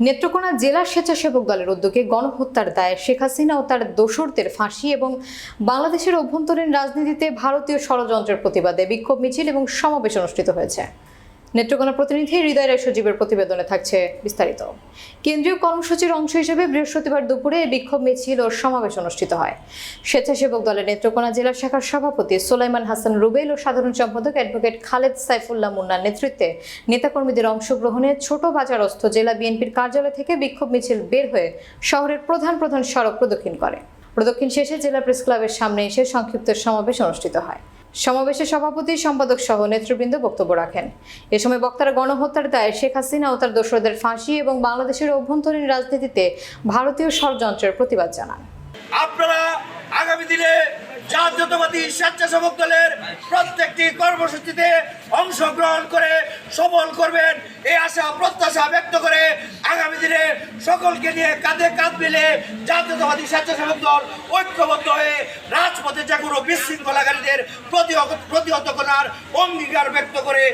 নেত্রকোনা জেলা স্বেচ্ছাসেবক দলের উদ্যোগে গণহত্যার দায়ে শেখ হাসিনা ও তার দোসরদের ফাঁসি এবং বাংলাদেশের অভ্যন্তরীণ রাজনীতিতে ভারতীয় ষড়যন্ত্রের প্রতিবাদে বিক্ষোভ মিছিল এবং সমাবেশ অনুষ্ঠিত হয়েছে। নেত্রকোনা প্রতিনিধি হৃদয় রায় সজীবের প্রতিবেদনে থাকছে বিস্তারিত। কেন্দ্রীয় কর্মসূচির অংশ হিসেবে বৃহস্পতিবার দুপুরে বিক্ষোভ মিছিল ও সমাবেশ অনুষ্ঠিত হয়। স্বেচ্ছাসেবক দলের নেত্রকোনা জেলা শাখার সভাপতি সোলাইমান হাসান রুবেল ও সাধারণ সম্পাদক অ্যাডভোকেট খালেদ সাইফুল্লাহ মুন্নার নেতৃত্বে নেতাকর্মীদের অংশগ্রহণে ছোট বাজারস্থ জেলা বিএনপির কার্যালয় থেকে বিক্ষোভ মিছিল বের হয়ে শহরের প্রধান প্রধান সড়ক প্রদক্ষিণ করে। প্রদক্ষিণ শেষে জেলা প্রেস ক্লাবের সামনে এসে সংক্ষিপ্ত সমাবেশ অনুষ্ঠিত হয়। সমাবেশে সভাপতি, সম্পাদক সহ নেতৃবৃন্দ বক্তব্য রাখেন। এ সময় বক্তারা গণহত্যার দায়ে শেখ হাসিনা ও তার দোসরদের ফাঁসি এবং বাংলাদেশের অভ্যন্তরীণ রাজনীতিতে ভারতীয় ষড়যন্ত্রের প্রতিবাদ জানান। আপনারা আগামী দিনে জাতীয়তাবাদী স্বেচ্ছাসেবক দলের প্রত্যেকটি কর্মসূচিতে অংশগ্রহণ করে সফল করবেন, এই আশা, প্রত্যাশা ব্যক্ত সকলকে নিয়ে কাঁধে কাঁধ মিলে জাতীয়তাবাদী স্বেচ্ছাসেবক দল ঐক্যবদ্ধ হয়ে রাজপথে যে কোনো বিশৃঙ্খলাকারীদের প্রতিহত করার অঙ্গীকার ব্যক্ত করে